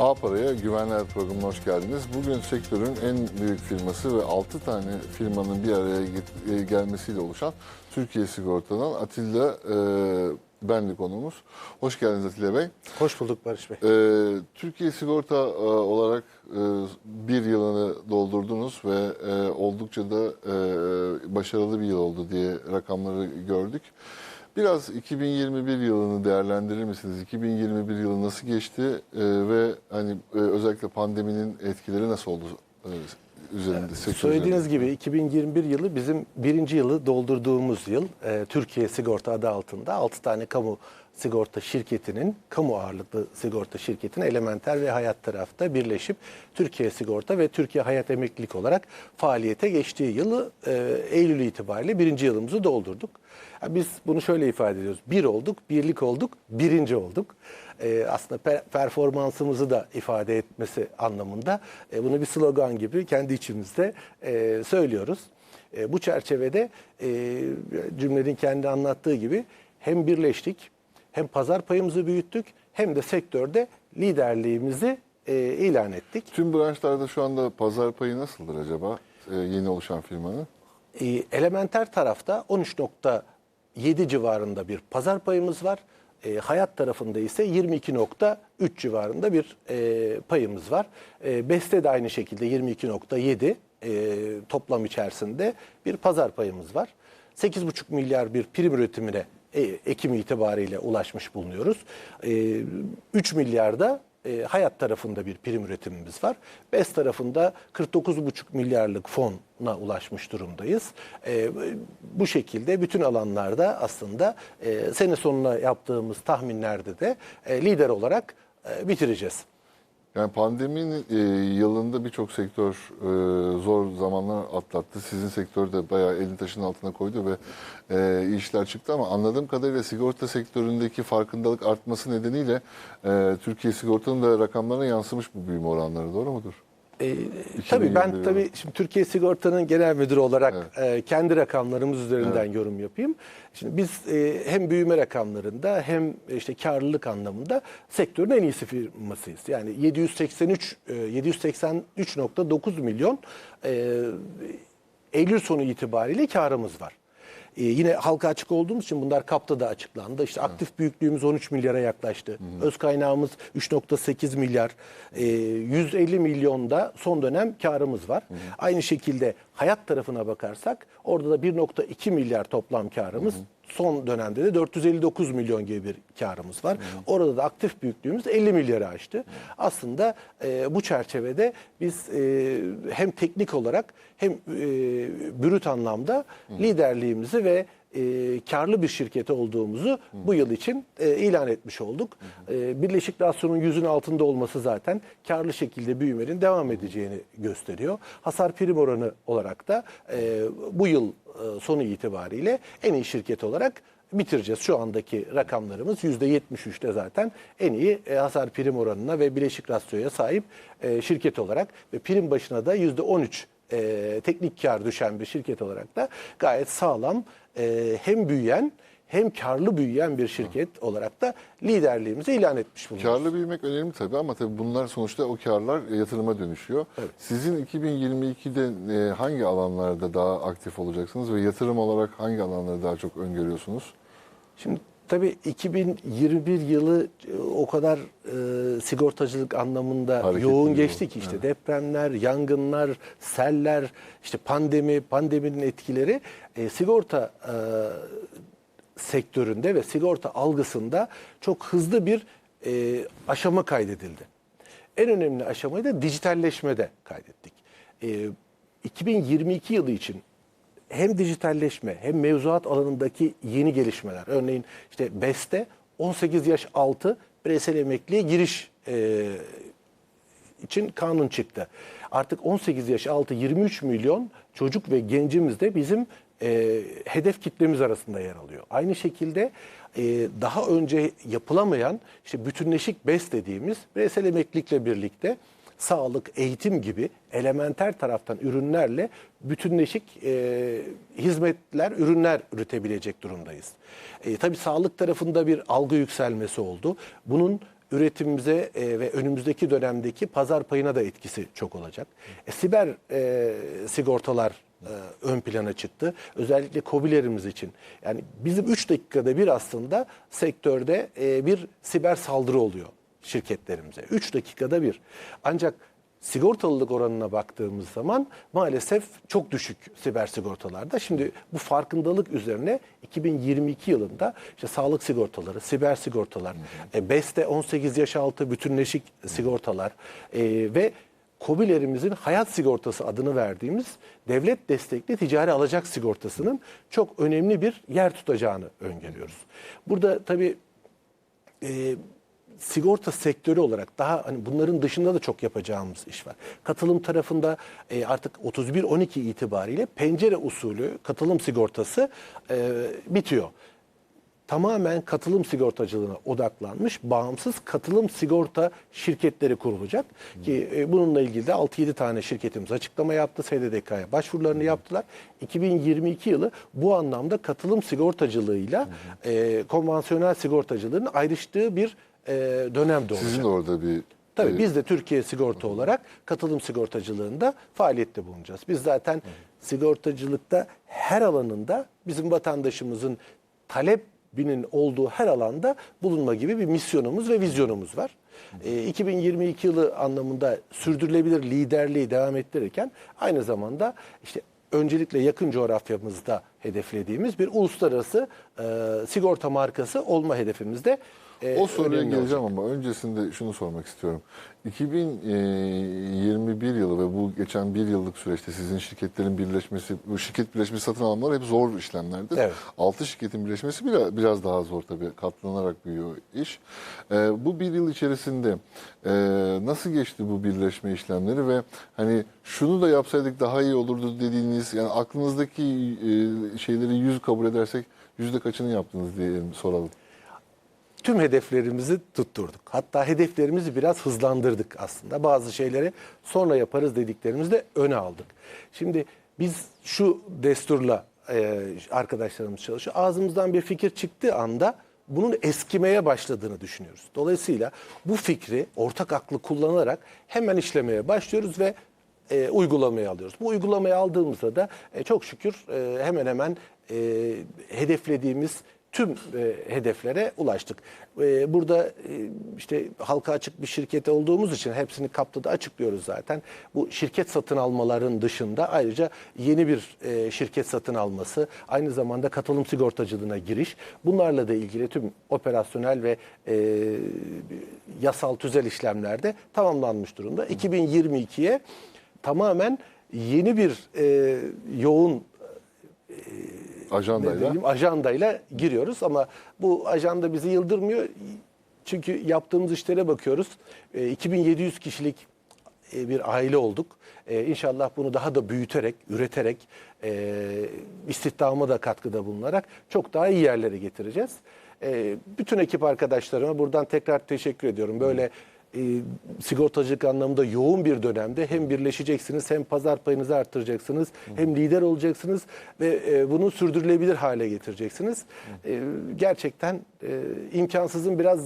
A Para'ya güvenler programına hoş geldiniz. Bugün sektörün en büyük firması ve 6 tane firmanın bir araya get- e, gelmesiyle oluşan Türkiye Sigorta'dan Atilla e, Benli konumuz. Hoş geldiniz Atilla Bey. Hoş bulduk Barış Bey. E, Türkiye Sigorta e, olarak e, bir yılını doldurdunuz ve e, oldukça da e, başarılı bir yıl oldu diye rakamları gördük. Biraz 2021 yılını değerlendirir misiniz? 2021 yılı nasıl geçti e, ve hani e, özellikle pandeminin etkileri nasıl oldu e, üzerinde? sektör Söylediğiniz üzerinde? gibi 2021 yılı bizim birinci yılı doldurduğumuz yıl. Ee, Türkiye Sigorta adı altında 6 tane kamu sigorta şirketinin, kamu ağırlıklı sigorta şirketinin elementer ve hayat tarafta birleşip Türkiye Sigorta ve Türkiye Hayat Emeklilik olarak faaliyete geçtiği yılı e, Eylül itibariyle birinci yılımızı doldurduk. Ha, Biz bunu şöyle ifade ediyoruz. Bir olduk, birlik olduk, birinci olduk. Ee, aslında per- performansımızı da ifade etmesi anlamında e, bunu bir slogan gibi kendi içimizde e, söylüyoruz. E, bu çerçevede e, cümlenin kendi anlattığı gibi hem birleştik, hem pazar payımızı büyüttük, hem de sektörde liderliğimizi e, ilan ettik. Tüm branşlarda şu anda pazar payı nasıldır acaba e, yeni oluşan firmanın? E, elementer tarafta 13.7 civarında bir pazar payımız var. E, hayat tarafında ise 22.3 civarında bir e, payımız var. E, Beste de aynı şekilde 22.7 e, toplam içerisinde bir pazar payımız var. 8,5 milyar bir prim üretimine Ekim itibariyle ulaşmış bulunuyoruz. E, 3 milyarda e, hayat tarafında bir prim üretimimiz var. BES tarafında 49,5 milyarlık fona ulaşmış durumdayız. E, bu şekilde bütün alanlarda aslında e, sene sonuna yaptığımız tahminlerde de e, lider olarak e, bitireceğiz. Yani pandeminin e, yılında birçok sektör e, zor zamanlar atlattı. Sizin sektör de bayağı elini taşın altına koydu ve e, işler çıktı ama anladığım kadarıyla sigorta sektöründeki farkındalık artması nedeniyle e, Türkiye Sigorta'nın da rakamlarına yansımış bu büyüme oranları doğru mudur? Ee, tabii ben 2021 tabii şimdi Türkiye Sigorta'nın genel müdürü olarak e, kendi rakamlarımız üzerinden yorum yapayım. Şimdi biz e, hem büyüme rakamlarında hem işte karlılık anlamında sektörün en iyisi firmasıyız. Yani 783 e, 783.9 milyon e, Eylül sonu itibariyle karımız var. Ee, yine halka açık olduğumuz için bunlar kapta da açıklandı. İşte aktif büyüklüğümüz 13 milyara yaklaştı. Öz kaynağımız 3.8 milyar. Ee, 150 milyonda son dönem karımız var. Aynı şekilde hayat tarafına bakarsak orada da 1.2 milyar toplam karımız. Son dönemde de 459 milyon gibi bir karımız var. Orada da aktif büyüklüğümüz 50 milyarı aştı. Aslında e, bu çerçevede biz e, hem teknik olarak hem e, brüt anlamda liderliğimizi ve e, karlı bir şirket olduğumuzu bu yıl için e, ilan etmiş olduk. E, Birleşik Rasyon'un yüzün altında olması zaten karlı şekilde büyümenin devam edeceğini gösteriyor. Hasar prim oranı olarak da e, bu yıl e, sonu itibariyle en iyi şirket olarak bitireceğiz. Şu andaki rakamlarımız %73'te zaten en iyi e, hasar prim oranına ve bileşik rasyoya sahip e, şirket olarak ve prim başına da %13 e, teknik kar düşen bir şirket olarak da gayet sağlam e, hem büyüyen hem karlı büyüyen bir şirket olarak da liderliğimizi ilan etmiş bulunuyoruz. Karlı büyümek önemli tabii ama tabii bunlar sonuçta o karlar yatırıma dönüşüyor. Sizin 2022'de e, hangi alanlarda daha aktif olacaksınız ve yatırım olarak hangi alanları daha çok öngörüyorsunuz? Şimdi tabii 2021 yılı e, o kadar e, sigortacılık anlamında Hareketli yoğun geçti ki işte depremler, yangınlar, seller, işte pandemi, pandeminin etkileri e, sigorta e, sektöründe ve sigorta algısında çok hızlı bir e, aşama kaydedildi. En önemli aşamayı da dijitalleşmede kaydettik. E, 2022 yılı için hem dijitalleşme hem mevzuat alanındaki yeni gelişmeler. Örneğin işte BES'te 18 yaş altı bireysel emekliye giriş e, için kanun çıktı. Artık 18 yaş altı 23 milyon çocuk ve gencimiz de bizim e, hedef kitlemiz arasında yer alıyor. Aynı şekilde e, daha önce yapılamayan işte bütünleşik BES dediğimiz bireysel emeklilikle birlikte sağlık, eğitim gibi elementer taraftan ürünlerle bütünleşik e, hizmetler, ürünler üretebilecek durumdayız. E, tabii sağlık tarafında bir algı yükselmesi oldu. Bunun üretimimize e, ve önümüzdeki dönemdeki pazar payına da etkisi çok olacak. E, siber e, sigortalar e, ön plana çıktı. Özellikle COBİ'lerimiz için. Yani bizim 3 dakikada bir aslında sektörde e, bir siber saldırı oluyor şirketlerimize. 3 dakikada bir. Ancak sigortalılık oranına baktığımız zaman maalesef çok düşük siber sigortalarda. Şimdi bu farkındalık üzerine 2022 yılında işte sağlık sigortaları, siber sigortalar, e, BES'te 18 yaş altı bütünleşik sigortalar e, ve COBİ'lerimizin hayat sigortası adını verdiğimiz devlet destekli ticari alacak sigortasının çok önemli bir yer tutacağını öngörüyoruz. Burada tabii e, sigorta sektörü olarak daha hani bunların dışında da çok yapacağımız iş var. Katılım tarafında e, artık 31-12 itibariyle pencere usulü katılım sigortası e, bitiyor. Tamamen katılım sigortacılığına odaklanmış bağımsız katılım sigorta şirketleri kurulacak. Ki e, bununla ilgili de 6-7 tane şirketimiz açıklama yaptı. SDDK'ya başvurularını yaptılar. 2022 yılı bu anlamda katılım sigortacılığıyla e, konvansiyonel sigortacılığın ayrıştığı bir e, dönem doğacak. Sizin de orada bir Tabii e, biz de Türkiye Sigorta olarak katılım sigortacılığında faaliyette bulunacağız. Biz zaten sigortacılıkta her alanında bizim vatandaşımızın talebinin olduğu her alanda bulunma gibi bir misyonumuz ve vizyonumuz var. Ee, 2022 yılı anlamında sürdürülebilir liderliği devam ettirirken aynı zamanda işte öncelikle yakın coğrafyamızda hedeflediğimiz bir uluslararası e, sigorta markası olma hedefimizde e, O soruya geleceğim ama öncesinde şunu sormak istiyorum. 2021 yılı ve bu geçen bir yıllık süreçte sizin şirketlerin birleşmesi, bu şirket birleşmesi satın almalar hep zor işlemlerdir. Evet. 6 şirketin birleşmesi biraz, biraz daha zor tabii. Katlanarak büyüyor iş. Ee, bu bir yıl içerisinde e, nasıl geçti bu birleşme işlemleri ve hani şunu da yapsaydık daha iyi olurdu dediğiniz yani aklınızdaki e, şeyleri yüz kabul edersek yüzde kaçını yaptınız diyelim soralım. Tüm hedeflerimizi tutturduk. Hatta hedeflerimizi biraz hızlandırdık aslında. Bazı şeyleri sonra yaparız dediklerimizi de öne aldık. Şimdi biz şu desturla e, arkadaşlarımız çalışıyor. Ağzımızdan bir fikir çıktığı anda bunun eskimeye başladığını düşünüyoruz. Dolayısıyla bu fikri ortak aklı kullanarak hemen işlemeye başlıyoruz ve e, uygulamaya alıyoruz. Bu uygulamaya aldığımızda da e, çok şükür e, hemen hemen e, hedeflediğimiz tüm e, hedeflere ulaştık. E, burada e, işte halka açık bir şirket olduğumuz için hepsini kaptıda açıklıyoruz zaten. Bu şirket satın almaların dışında ayrıca yeni bir e, şirket satın alması, aynı zamanda katılım sigortacılığına giriş, bunlarla da ilgili tüm operasyonel ve e, yasal tüzel işlemlerde tamamlanmış durumda. 2022'ye tamamen yeni bir e, yoğun ne Ajandayla. diyeyim, ajandayla giriyoruz ama bu ajanda bizi yıldırmıyor. Çünkü yaptığımız işlere bakıyoruz. E, 2700 kişilik e, bir aile olduk. E, İnşallah bunu daha da büyüterek, üreterek, e, istihdama da katkıda bulunarak çok daha iyi yerlere getireceğiz. E, bütün ekip arkadaşlarıma buradan tekrar teşekkür ediyorum. Böyle e, sigortacılık anlamında yoğun bir dönemde hem birleşeceksiniz hem pazar payınızı arttıracaksınız hem lider olacaksınız ve e, bunu sürdürülebilir hale getireceksiniz. E, gerçekten e, imkansızın biraz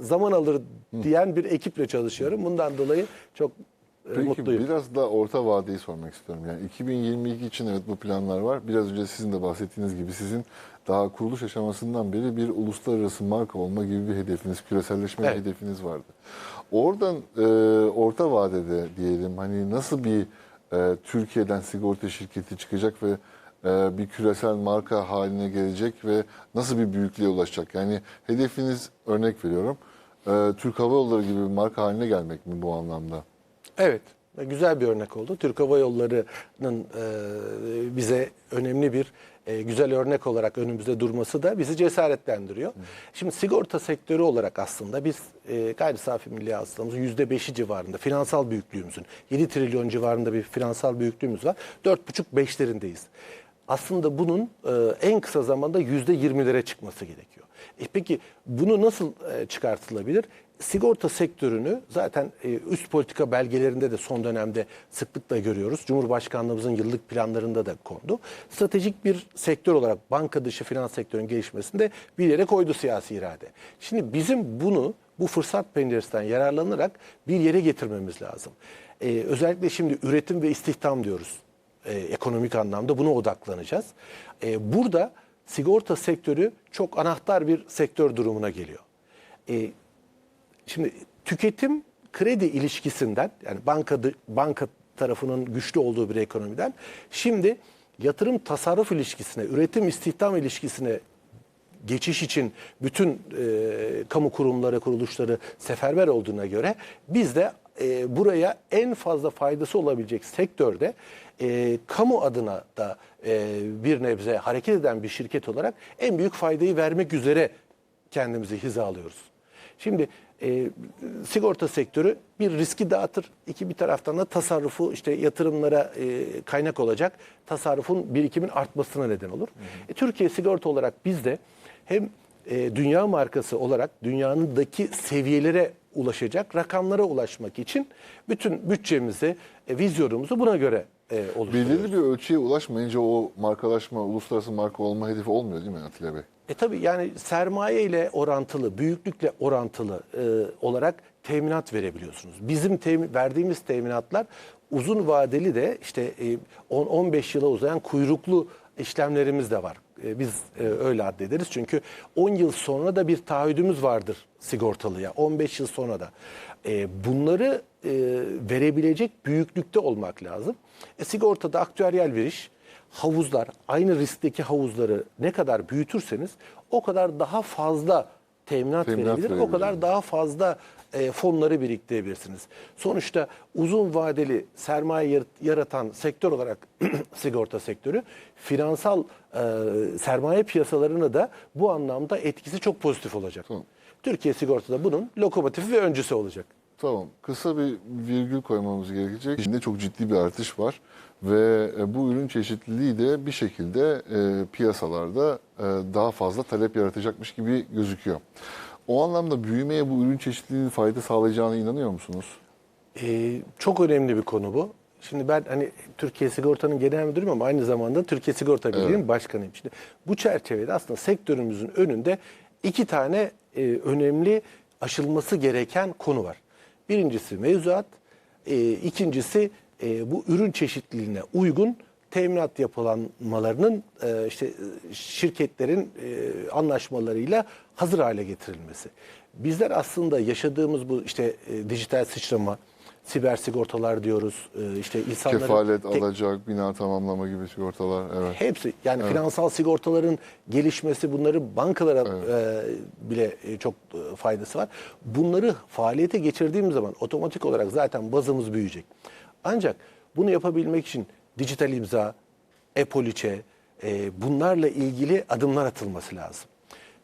zaman alır diyen bir ekiple çalışıyorum. Bundan dolayı çok e, Peki mutluyum. biraz da orta vadeyi sormak istiyorum. Yani 2022 için evet bu planlar var. Biraz önce sizin de bahsettiğiniz gibi sizin daha kuruluş aşamasından beri bir uluslararası marka olma gibi bir hedefiniz, küreselleşme Evet. hedefiniz vardı. Oradan e, orta vadede diyelim hani nasıl bir e, Türkiye'den sigorta şirketi çıkacak ve e, bir küresel marka haline gelecek ve nasıl bir büyüklüğe ulaşacak? Yani hedefiniz örnek veriyorum. e, Türk Hava Yolları gibi bir marka haline gelmek mi bu anlamda? Evet, güzel bir örnek oldu. Türk Hava Yolları'nın e, bize önemli bir e, güzel örnek olarak önümüzde durması da bizi cesaretlendiriyor. Şimdi sigorta sektörü olarak aslında biz e, gayri safi milli hasılamızın %5'i civarında finansal büyüklüğümüzün 7 trilyon civarında bir finansal büyüklüğümüz var. 4,5-5'lerindeyiz. Aslında bunun e, en kısa zamanda %20'lere çıkması gerekiyor. E peki bunu nasıl e, çıkartılabilir? Sigorta sektörünü zaten e, üst politika belgelerinde de son dönemde sıklıkla görüyoruz. Cumhurbaşkanlığımızın yıllık planlarında da kondu. Stratejik bir sektör olarak banka dışı finans sektörünün gelişmesinde bir yere koydu siyasi irade. Şimdi bizim bunu bu fırsat penceresinden yararlanarak bir yere getirmemiz lazım. Ee, özellikle şimdi üretim ve istihdam diyoruz. Ee, ekonomik anlamda buna odaklanacağız. Ee, burada sigorta sektörü çok anahtar bir sektör durumuna geliyor. Ee, Şimdi tüketim kredi ilişkisinden yani banka banka tarafının güçlü olduğu bir ekonomiden şimdi yatırım tasarruf ilişkisine, üretim istihdam ilişkisine geçiş için bütün e, kamu kurumları, kuruluşları seferber olduğuna göre biz de e, buraya en fazla faydası olabilecek sektörde e, kamu adına da e, bir nebze hareket eden bir şirket olarak en büyük faydayı vermek üzere kendimizi hizalıyoruz. Şimdi e, sigorta sektörü bir riski dağıtır. İki bir taraftan da tasarrufu işte yatırımlara e, kaynak olacak tasarrufun birikimin artmasına neden olur. E, Türkiye sigorta olarak biz de hem e, dünya markası olarak dünyanındaki seviyelere ulaşacak rakamlara ulaşmak için bütün bütçemizi, e, vizyonumuzu buna göre e, oluşturuyoruz. Belirli bir ölçüye ulaşmayınca o markalaşma, uluslararası marka olma hedefi olmuyor değil mi Atilla Bey? E tabii yani sermaye ile orantılı, büyüklükle orantılı e, olarak teminat verebiliyorsunuz. Bizim temin, verdiğimiz teminatlar uzun vadeli de işte e, 10-15 yıla uzayan kuyruklu işlemlerimiz de var. E, biz e, öyle addederiz çünkü 10 yıl sonra da bir taahhüdümüz vardır sigortalıya. 15 yıl sonra da. E, bunları e, verebilecek büyüklükte olmak lazım. E, sigortada aktüeryel bir iş havuzlar, aynı riskteki havuzları ne kadar büyütürseniz o kadar daha fazla teminat, Teminat verebilir, o verebilir. kadar daha fazla e, fonları biriktirebilirsiniz. Sonuçta uzun vadeli sermaye yar- yaratan sektör olarak sigorta sektörü finansal e, sermaye piyasalarına da bu anlamda etkisi çok pozitif olacak. Tamam. Türkiye sigortada bunun lokomotifi ve öncüsü olacak. Tamam. Kısa bir virgül koymamız gerekecek. Şimdi çok ciddi bir artış var ve e, bu ürün çeşitliliği de bir şekilde e, piyasalarda e, daha fazla talep yaratacakmış gibi gözüküyor. O anlamda büyümeye bu ürün çeşitliliğinin fayda sağlayacağına inanıyor musunuz? Ee, çok önemli bir konu bu. Şimdi ben hani Türkiye Sigorta'nın genel müdürüyüm ama aynı zamanda Türkiye Sigorta Birliği'nin başkanıyım. Şimdi bu çerçevede aslında sektörümüzün önünde iki tane e, önemli aşılması gereken konu var. Birincisi mevzuat, e, ikincisi e, bu ürün çeşitliliğine uygun teminat yapılanmalarının e, işte şirketlerin e, anlaşmalarıyla hazır hale getirilmesi. Bizler aslında yaşadığımız bu işte e, dijital sıçrama, siber sigortalar diyoruz. E, işte insanların Kefalet tek- alacak, bina tamamlama gibi sigortalar. Evet. Hepsi yani finansal sigortaların gelişmesi bunları bankalara e, bile e, çok e, faydası var. Bunları faaliyete geçirdiğimiz zaman otomatik olarak zaten bazımız büyüyecek. Ancak bunu yapabilmek için dijital imza, e-poliçe e, bunlarla ilgili adımlar atılması lazım.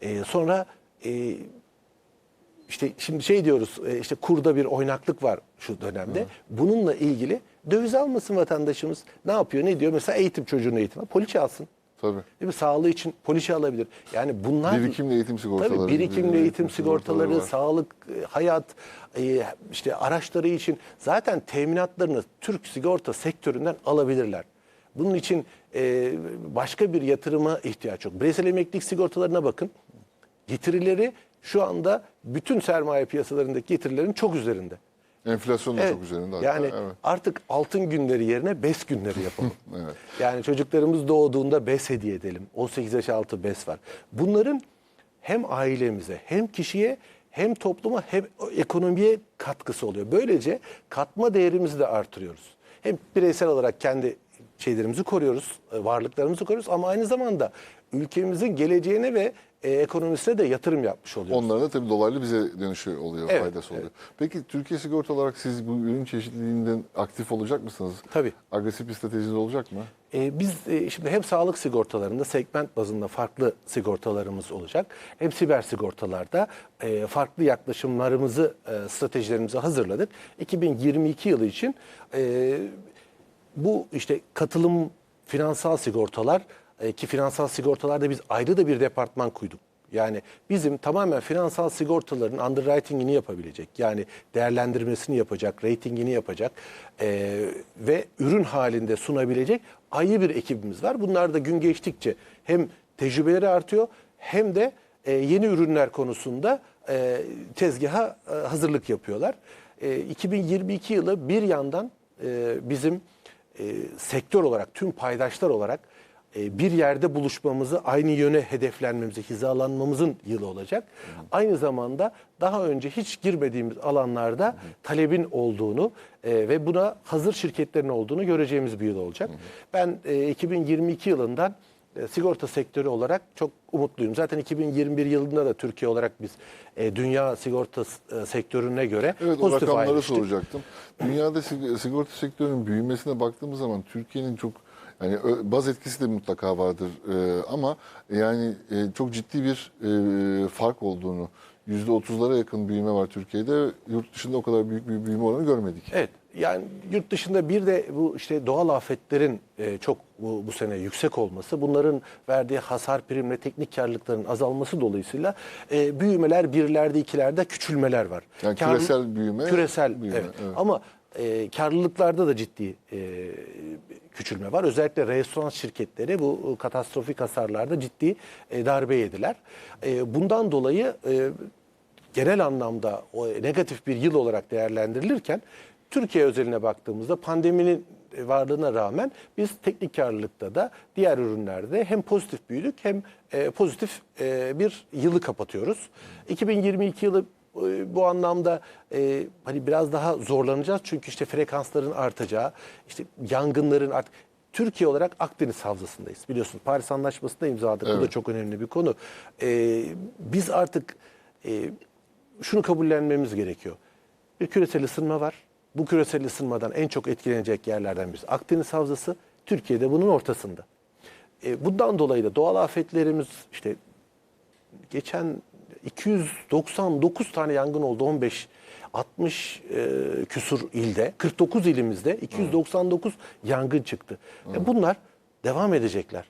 E, sonra e, işte şimdi şey diyoruz e, işte kurda bir oynaklık var şu dönemde. Bununla ilgili döviz almasın vatandaşımız. Ne yapıyor ne diyor? Mesela eğitim çocuğun eğitimi. Poliçe alsın. Tabii. Değil mi? Sağlığı için poliçe alabilir. Yani bunlar Birikimli eğitim sigortaları Tabii birikimli eğitim sigortaları, var. sağlık, e, hayat, e, işte araçları için zaten teminatlarını Türk sigorta sektöründen alabilirler. Bunun için e, başka bir yatırıma ihtiyaç yok. Bireysel emeklilik sigortalarına bakın. Getirileri şu anda bütün sermaye piyasalarındaki getirilerin çok üzerinde. Enflasyon da Evet. çok üzerinde. hatta. Yani evet. artık altın günleri yerine BES günleri yapalım. Evet. Yani çocuklarımız doğduğunda BES hediye edelim. 18 yaş altı BES var. Bunların hem ailemize hem kişiye hem topluma hem ekonomiye katkısı oluyor. Böylece katma değerimizi de artırıyoruz. Hem bireysel olarak kendi şeylerimizi koruyoruz, e, varlıklarımızı koruyoruz ama aynı zamanda ülkemizin geleceğine ve e, ekonomisine de yatırım yapmış oluyoruz. Onların da tabii dolaylı bize dönüşü oluyor, Evet, faydası oluyor. Peki Türkiye Sigorta olarak siz bu ürün çeşitliliğinden aktif olacak mısınız? Tabii. Agresif bir stratejiniz olacak mı? E, biz e, şimdi hem sağlık sigortalarında segment bazında farklı sigortalarımız olacak. Hem siber sigortalarda e, farklı yaklaşımlarımızı, e, stratejilerimizi hazırladık. 2022 yılı için e, bu işte katılım finansal sigortalar e, ki finansal sigortalarda biz ayrı da bir departman kuyduk. Yani bizim tamamen finansal sigortaların underwriting'ini yapabilecek, yani değerlendirmesini yapacak, ratingini yapacak e, ve ürün halinde sunabilecek ayrı bir ekibimiz var. Bunlar da gün geçtikçe hem tecrübeleri artıyor hem de e, yeni ürünler konusunda e, tezgaha e, hazırlık yapıyorlar. E, 2022 yılı bir yandan e, bizim e, sektör olarak, tüm paydaşlar olarak bir yerde buluşmamızı, aynı yöne hedeflenmemizi, hizalanmamızın yılı olacak. Aynı zamanda daha önce hiç girmediğimiz alanlarda talebin olduğunu e, ve buna hazır şirketlerin olduğunu göreceğimiz bir yıl olacak. Ben e, 2022 yılından e, sigorta sektörü olarak çok umutluyum. Zaten 2021 yılında da Türkiye olarak biz e, dünya sigorta e, sektörüne göre Evet o pozitif rakamları ayrıştık. soracaktım. Dünyada sig- sigorta sektörünün büyümesine baktığımız zaman Türkiye'nin çok yani ö- baz etkisi de mutlaka vardır Ee, ama yani e, çok ciddi bir e, fark olduğunu %30'lara yakın büyüme var Türkiye'de. Yurt dışında o kadar büyük bir büyüme oranı görmedik. Evet. Yani yurt dışında bir de bu işte doğal afetlerin e, çok bu, bu sene yüksek olması, bunların verdiği hasar prim ve teknik karlılıkların azalması dolayısıyla e, büyümeler birlerde ikilerde küçülmeler var. Yani Kar- küresel büyüme, küresel büyüme, evet. evet. Ama e, karlılıklarda da ciddi e, küçülme var. Özellikle restoran şirketleri bu katastrofik hasarlarda ciddi e, darbe yediler. E, bundan dolayı e, genel anlamda o negatif bir yıl olarak değerlendirilirken Türkiye özeline baktığımızda pandeminin varlığına rağmen biz teknik karlılıkta da diğer ürünlerde hem pozitif büyüdük hem e, pozitif e, bir yılı kapatıyoruz. 2022 yılı e, bu anlamda e, hani biraz daha zorlanacağız çünkü işte frekansların artacağı, işte yangınların art Türkiye olarak Akdeniz Havzası'ndayız. Biliyorsunuz Paris Anlaşması'nda imzaladık. Bu da Evet. çok önemli bir konu. E, biz artık e, şunu kabullenmemiz gerekiyor. Bir küresel ısınma var. Bu küresel ısınmadan en çok etkilenecek yerlerden birisi Akdeniz Havzası. Türkiye'de bunun ortasında. E, bundan dolayı da doğal afetlerimiz işte geçen 299 tane yangın oldu 15 60 e, küsur ilde 49 ilimizde 299 yangın çıktı. E, bunlar devam edecekler.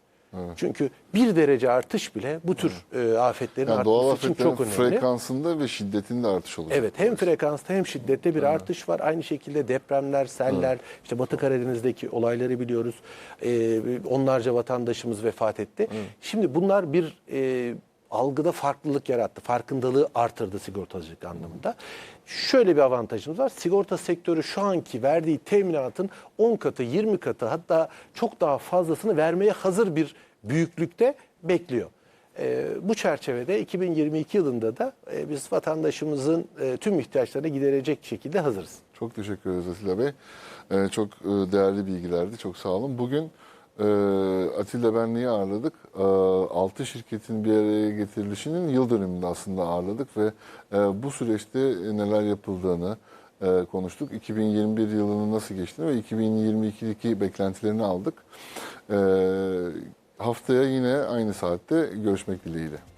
Çünkü bir derece artış bile bu tür e, afetlerin Yani artması için çok önemli. frekansında ve şiddetinde artış olacak. Evet hem frekansta hem şiddette bir artış var. Aynı şekilde depremler, seller, işte Batı Karadeniz'deki olayları biliyoruz. Ee, onlarca vatandaşımız vefat etti. Şimdi bunlar bir e, algıda farklılık yarattı. Farkındalığı artırdı sigortacılık anlamında. Şöyle bir avantajımız var. Sigorta sektörü şu anki verdiği teminatın 10 katı, 20 katı hatta çok daha fazlasını vermeye hazır bir büyüklükte bekliyor. Ee, bu çerçevede 2022 yılında da e, biz vatandaşımızın e, tüm ihtiyaçlarını giderecek şekilde hazırız. Çok teşekkür ederiz Atilla Bey. Ee, çok e, değerli bilgilerdi. Çok sağ olun. Bugün e, Atilla Benli'yi ağırladık. E, altı şirketin bir araya getirilişinin yıl dönümünde aslında ağırladık ve e, bu süreçte neler yapıldığını e, konuştuk. 2021 yılının nasıl geçtiğini ve 2022'deki beklentilerini aldık. E, haftaya yine aynı saatte görüşmek dileğiyle.